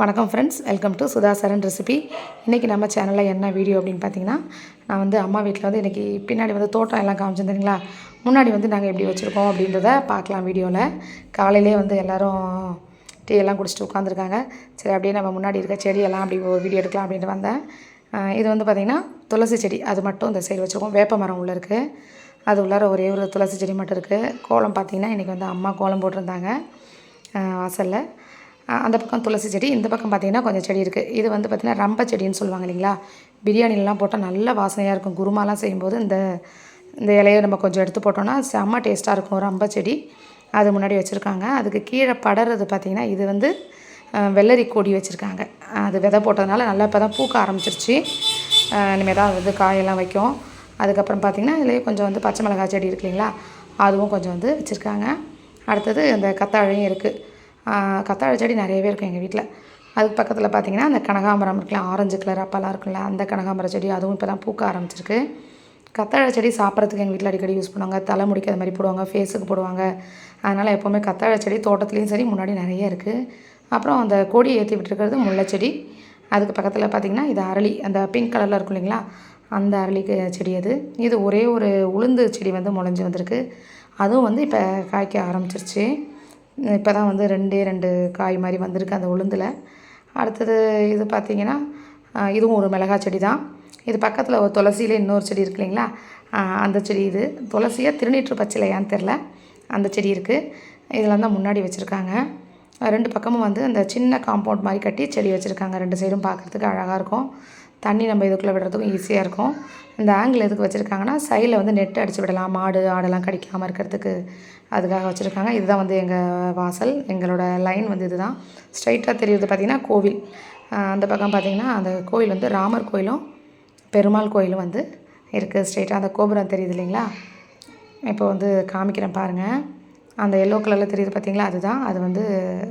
வணக்கம் friends welcome to Sudha Charan recipe இன்றைக்கி நம்ம சேனலில் என்ன வீடியோ அப்படின்னு பார்த்தீங்கன்னா நான் வந்து அம்மா வீட்டில் வந்து இன்றைக்கி பின்னாடி வந்து தோட்டம் எல்லாம் காமிச்சிருந்தீங்களா முன்னாடி வந்து நாங்கள் எப்படி வச்சுருக்கோம் அப்படின்றத பார்க்கலாம் வீடியோவில் காலையிலே வந்து எல்லோரும் டீ எல்லாம் குடிச்சிட்டு உட்காந்துருக்காங்க சரி அப்படியே நம்ம முன்னாடி இருக்க செடியெல்லாம் அப்படி ஒரு வீடியோ எடுக்கலாம் அப்படின்ட்டு வந்தேன். இது வந்து பார்த்திங்கன்னா துளசி செடி. அது மட்டும் இந்த சைடு வச்சுருக்கோம். வேப்ப மரம் உள்ளே இருக்குது அது உள்ளார ஒரே ஒரு துளசி செடி மட்டும் இருக்குது கோலம் பார்த்திங்கன்னா இன்றைக்கி வந்து அம்மா கோலம் போட்டிருந்தாங்க. வாசலில். அந்த பக்கம் துளசி செடி இந்த பக்கம் பார்த்திங்கன்னா கொஞ்சம் செடி இருக்குது இது வந்து பார்த்திங்கன்னா ரம்ப செடின்னு சொல்லுவாங்க இல்லைங்களா? பிரியாணிலாம் போட்டால் நல்ல வாசனையாக இருக்கும். குருமாலாம் செய்யும்போது இந்த இந்த இலையை நம்ம கொஞ்சம் எடுத்து போட்டோம்னா செம்ம டேஸ்ட்டாக இருக்கும். ரம்ப செடி அது முன்னாடி வச்சுருக்காங்க. அதுக்கு கீழே படறது பார்த்திங்கன்னா இது வந்து வெள்ளரி கொடி வச்சுருக்காங்க. அது விதை போட்டதுனால நல்லா இப்போ தான் பூக்க ஆரம்பிச்சிருச்சு. இனிமேல் தான் அது வந்து காயெல்லாம் வைக்கும். அதுக்கப்புறம் பார்த்திங்கன்னா இதுலேயே கொஞ்சம் வந்து பச்சை மிளகாய் செடி இருக்கு இல்லைங்களா? அதுவும் கொஞ்சம் வந்து வச்சுருக்காங்க. அடுத்தது இந்த கத்தாழையும் இருக்குது கத்தாழை செடி நிறையவே இருக்கும் எங்கள் வீட்டில் அதுக்கு பக்கத்தில் பார்த்தீங்கன்னா அந்த கனகாமரம் இருக்குல்ல ஆரஞ்சு கலர் அப்பெல்லாம் இருக்குல்ல அந்த கனகாமர செடி அதுவும் இப்போ தான் பூக்க ஆரம்பிச்சிருக்கு. கத்தாழை செடி சாப்பிட்றதுக்கு எங்கள் வீட்டில் அடிக்கடி யூஸ் பண்ணுவாங்க. தலை முடிக்க அது மாதிரி போடுவாங்க ஃபேஸுக்கு போடுவாங்க. அதனால் எப்போவுமே கத்தாழை செடி தோட்டத்துலேயும் சரி முன்னாடி நிறைய இருக்குது அப்புறம் அந்த கொடி ஏற்றி விட்டுருக்கிறது முல்லை செடி. அதுக்கு பக்கத்தில் பார்த்திங்கன்னா இது அரளி அந்த பிங்க் கலரில் இருக்கும் இல்லைங்களா அந்த அரளிக்கு செடி அது. இது ஒரே ஒரு உளுந்து செடி வந்து முளைஞ்சி வந்திருக்கு. அதுவும் வந்து இப்போ காய்க்க ஆரம்பிச்சிருச்சு. இப்போ தான் வந்து ரெண்டே ரெண்டு காய் மாதிரி வந்திருக்கு அந்த உளுந்தில். அடுத்தது இது பார்த்திங்கன்னா இதுவும் ஒரு மிளகாய் செடி தான் இது பக்கத்தில் ஒரு துளசியில் இன்னொரு செடி இருக்கு இல்லைங்களா? அந்த செடி இது. துளசியாக திருநீற்று பச்சிலையான்னு தெரில அந்த செடி இருக்குது இதெல்லாம் தான் முன்னாடி வச்சுருக்காங்க. ரெண்டு பக்கமும் வந்து அந்த சின்ன காம்பவுண்ட் மாதிரி கட்டி செடி வச்சுருக்காங்க. ரெண்டு சைடும் பார்க்குறதுக்கு அழகாக இருக்கும். தண்ணி நம்ம இதுக்குள்ளே விடுறதுக்கும் ஈஸியாக இருக்கும். இந்த ஆங்கிள் எதுக்கு வச்சுருக்காங்கன்னா சைடில் வந்து நெட் அடித்து விடலாம் மாடு ஆடெல்லாம் கடிக்காமல் இருக்கிறதுக்கு அதுக்காக வச்சுருக்காங்க. இதுதான் வந்து எங்கள் வாசல் எங்களோட லைன் வந்து இதுதான். ஸ்ட்ரைட்டாக தெரியுது பார்த்திங்கன்னா கோவில். அந்த பக்கம் பார்த்திங்கன்னா அந்த கோவில் வந்து ராமர் கோயிலும் பெருமாள் கோயிலும் வந்து இருக்குது ஸ்ட்ரைட்டாக அந்த கோபுரம் தெரியுது இல்லைங்களா? இப்போ வந்து காமிக்கிறேன் பாருங்கள் அந்த எல்லோ கலரில் தெரியுது பார்த்திங்களா அதுதான். அது வந்து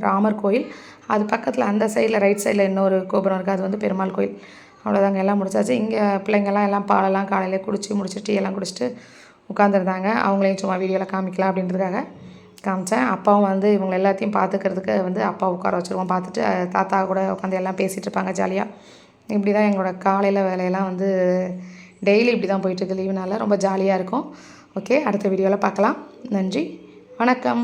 ராமர் கோயில். அது பக்கத்தில் அந்த சைடில் ரைட் சைடில் இன்னொரு கோபுரம் இருக்குது அது வந்து பெருமாள் கோயில். அவ்வளோதாங்க எல்லாம் முடிச்சாச்சு. இங்கே பிள்ளைங்கள்லாம் எல்லாம் பாலெல்லாம் காலையிலே குடிச்சு முடிச்சு டீ எல்லாம் குடிச்சிட்டு உட்காந்துருந்தாங்க அவங்களையும் சும்மா வீடியோவில் காமிக்கலாம் அப்படின்றதுக்காக காமிச்சேன். அப்பாவும் வந்து இவங்க எல்லாத்தையும் பார்த்துக்கிறதுக்கு வந்து அப்பா உட்கார வச்சுருவோம் பார்த்துட்டு தாத்தா கூட உட்காந்து எல்லாம் பேசிகிட்டு இருப்பாங்க ஜாலியாக இப்படி தான் எங்களோட காலையில் வேலையெல்லாம் வந்து டெய்லி இப்படி தான் போயிட்டுருக்கு லீவுனால ரொம்ப ஜாலியாக இருக்கும். ஓகே அடுத்த வீடியோவில் பார்க்கலாம் நன்றி வணக்கம்.